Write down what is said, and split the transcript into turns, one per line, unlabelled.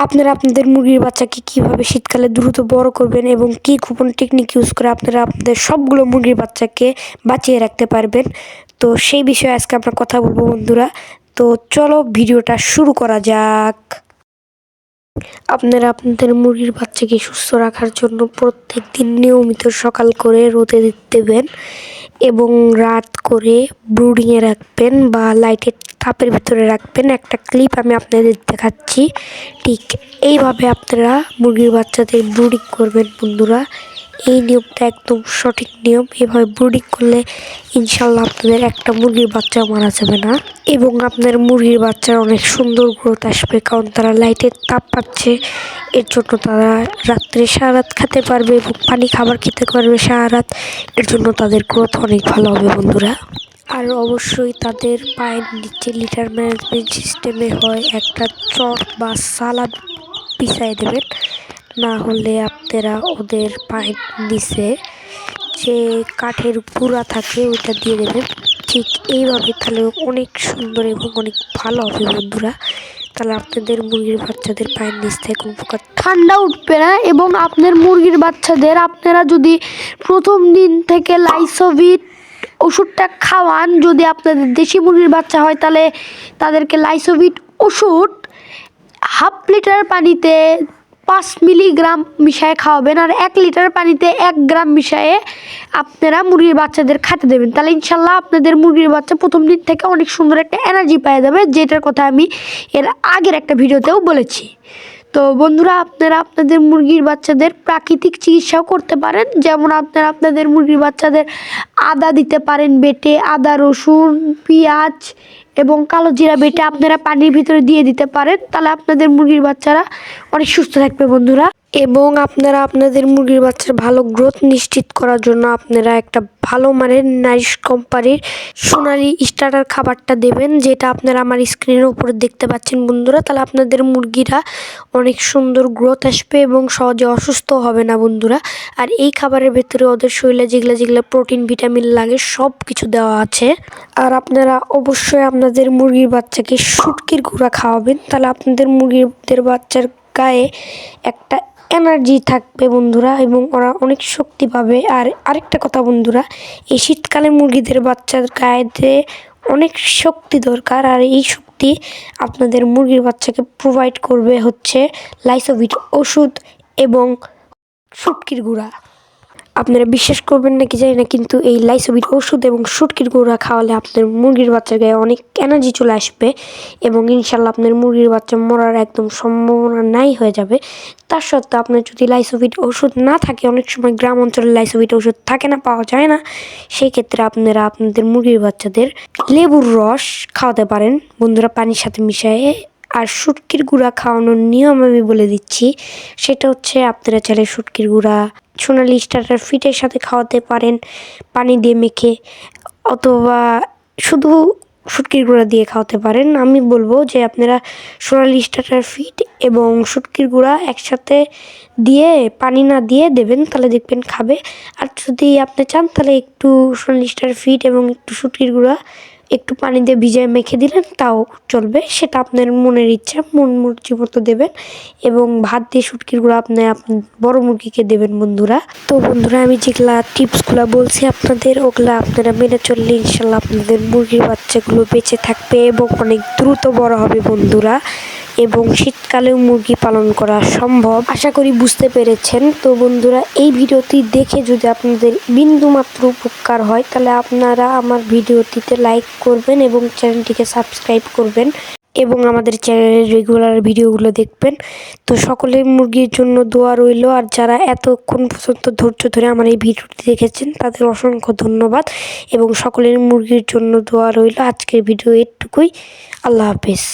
আপনারা আপনাদের মুরগির বাচ্চাকে কীভাবে শীতকালে দ্রুত বড় করবেন এবং কী কুপন টেকনিক ইউজ করে আপনারা আপনাদের সবগুলো মুরগির বাচ্চাকে বাঁচিয়ে রাখতে পারবেন? তো সেই বিষয়ে আজকে আমরা কথা বলব বন্ধুরা। তো চলো ভিডিওটা শুরু করা যাক। আপনারা আপনাদের মুরগির বাচ্চাকে সুস্থ রাখার জন্য প্রত্যেক দিন নিয়মিত সকাল করে রোদে দেবেন। এবং রাত করে ব্রুডিংয়ে রাখবেন বা লাইটের তাপের ভিতরে রাখবেন। একটা ক্লিপ আমি আপনাদের দেখাচ্ছি। ঠিক এইভাবে আপনারা মুরগির বাচ্চাদের ব্রুডিং করবেন বন্ধুরা। এই নিয়মটা একদম সঠিক নিয়ম। এভাবে ব্রুডিং করলে ইনশাল্লাহ আপনাদের একটা মুরগির বাচ্চাও মারা যাবে না। এবং আপনার মুরগির বাচ্চার অনেক সুন্দর গ্রোথ আসবে, কারণ তারা লাইটের তাপ পাচ্ছে। এর জন্য তারা রাত্রে সারা রাত খেতে পারবে এবং পানি খাবার খেতে পারবে সারা রাত। এর জন্য তাদের গ্রোথ অনেক ভালো হবে, বন্ধুরা। আর অবশ্যই তাদের পায়ের নিচে লিটার ম্যানেজমেন্ট সিস্টেমে হয় একটা চট বা সালাদ পিছাই দেবেন। না হলে আপনারা ওদের পায়ের নিচে যে কাঠের পুরা থাকে ওইটা দিয়ে দেবেন। ঠিক এইভাবে তাহলে অনেক সুন্দর এবং অনেক ভালো হবে বন্ধুরা। তাহলে আপনাদের মুরগির বাচ্চাদের পায়ের নিচ থেকে কোনো প্রকার
ঠান্ডা উঠবে না এবং আপনার মুরগির বাচ্চাদের আপনারা যদি প্রথম দিন থেকে লাইসোভিট ওষুধটা খাওয়ান, যদি আপনাদের দেশি মুরগির বাচ্চা হয় তাহলে তাদেরকে লাইসোভিট ওষুধ হাফ লিটার পানিতে পাঁচ মিলিগ্রাম মিশিয়ে খাওয়াবেন আর এক লিটার পানিতে এক গ্রাম মিশায়ে আপনারা মুরগির বাচ্চাদের খেতে দেবেন। তাহলে ইনশাল্লাহ আপনাদের মুরগির বাচ্চা প্রথম দিন থেকে অনেক সুন্দর একটা এনার্জি পেয়ে যাবে, যেটার কথা আমি এর আগের একটা ভিডিওতেও বলেছি। তো বন্ধুরা, আপনারা আপনাদের মুরগির বাচ্চাদের প্রাকৃতিক চিকিৎসাও করতে পারেন। যেমন আপনারা আপনাদের মুরগির বাচ্চাদের আদা দিতে পারেন, বেটে, আদা, রসুন, পেঁয়াজ এবং কালো জিরা বেটে আপনারা পানির ভিতরে দিয়ে দিতে পারেন তাহলে আপনাদের মুরগির বাচ্চারা অনেক সুস্থ থাকবে বন্ধুরা।
এবং আপনারা আপনাদের মুরগির বাচ্চার ভালো গ্রোথ নিশ্চিত করার জন্য আপনারা একটা ভালো মানের নারিশ কোম্পানির সোনালি স্টার্টার খাবারটা দেবেন, যেটা আপনারা আমার স্ক্রিনের উপরে দেখতে পাচ্ছেন বন্ধুরা। তাহলে আপনাদের মুরগিরা অনেক সুন্দর গ্রোথ আসবে এবং সহজে অসুস্থ হবে না বন্ধুরা। আর এই খাবারের ভেতরে ওদের শরীরে যেগুলো যেগুলো প্রোটিন ভিটামিন লাগে সব কিছু দেওয়া আছে। আর আপনারা অবশ্যই আপনাদের মুরগির বাচ্চাকে শুটকির গুঁড়া খাওয়াবেন। তাহলে আপনাদের মুরগিদের বাচ্চার গায়ে একটা এনার্জি থাকবে বন্ধুরা এবং ওরা অনেক শক্তি পাবে। আর আরেকটা কথা বন্ধুরা, এই শীতকালে মুরগিদের বাচ্চার গায়েতে অনেক শক্তি দরকার আর এই শক্তি আপনাদের মুরগির বাচ্চাকে প্রোভাইড করবে হচ্ছে লাইসোভিট ওষুধ এবং শুটকির গুঁড়া। আপনারা বিশ্বাস করবেন নাকি জানি না, কিন্তু এই লাইসোবিট ওষুধ এবং সুটকির গুঁড়া খাওয়ালে আপনার মুরগির বাচ্চার গায়ে অনেক এনার্জি চলে আসবে এবং ইনশাল্লাহ আপনার মুরগির বাচ্চা মরার একদম সম্ভাবনা নাই হয়ে যাবে। তার সত্ত্বেও আপনার যদি লাইসোভিট ওষুধ না থাকে, অনেক সময় গ্রাম অঞ্চলে লাইসোভিট ওষুধ থাকে না, পাওয়া যায় না, সেই ক্ষেত্রে আপনারা আপনাদের মুরগির বাচ্চাদের লেবুর রস খাওয়াতে পারেন। বন্ধুরা, পানির সাথে মিশিয়ে আর শুটকির গুঁড়া খাওয়ানোর নিয়ম আমি বলে দিচ্ছি। সেটা হচ্ছে আপনারা চাইলে শুটকির গুঁড়া সোনালি স্টার্টার ফিটের সাথে খাওয়াতে পারেন পানি দিয়ে মেখে, অথবা শুধু শুটকির গুঁড়া দিয়ে খাওয়াতে পারেন। আমি বলব যে আপনারা সোনালি স্টার্টার ফিট এবং শুটকির গুঁড়া একসাথে দিয়ে, পানি না দিয়ে দেবেন, তাহলে দেখবেন খাবে। আর যদি আপনি চান, তাহলে একটু সোনালি স্টার ফিট এবং একটু শুটকির গুঁড়া একটু পানি দিয়ে ভিজিয়ে মেখে দিলেন, তাও চলবে। সেটা আপনার মনের ইচ্ছা, মন মর্জি মতো দেবেন। এবং ভাত দিয়ে শুটকির গুঁড়ো আপনি বড় মুরগিকে দেবেন বন্ধুরা। তো বন্ধুরা, আমি যেগুলা টিপসগুলো বলছি আপনাদের, ওগুলো আপনারা মেনে চললে ইনশাল্লাহ আপনাদের মুরগির বাচ্চাগুলো বেঁচে থাকবে এবং অনেক দ্রুত বড় হবে বন্ধুরা। এবং শীতকালেও মুরগি পালন করা সম্ভব। আশা করি বুঝতে পেরেছেন। তো বন্ধুরা, এই ভিডিওটি দেখে যদি আপনাদের বিন্দুমাত্র উপকার হয়, তাহলে আপনারা আমার ভিডিওটিতে লাইক করবেন এবং চ্যানেলটিকে সাবস্ক্রাইব করবেন এবং আমাদের চ্যানেলের রেগুলার ভিডিওগুলো দেখবেন। তো সকলের মুরগির জন্য দোয়া রইল। আর যারা এতক্ষণ পর্যন্ত ধৈর্য ধরে আমার এই ভিডিওটি দেখেছেন, তাদের অসংখ্য ধন্যবাদ এবং সকলের মুরগির জন্য দোয়া রইল। আজকের ভিডিও এটুকুই। আল্লাহ হাফেজ।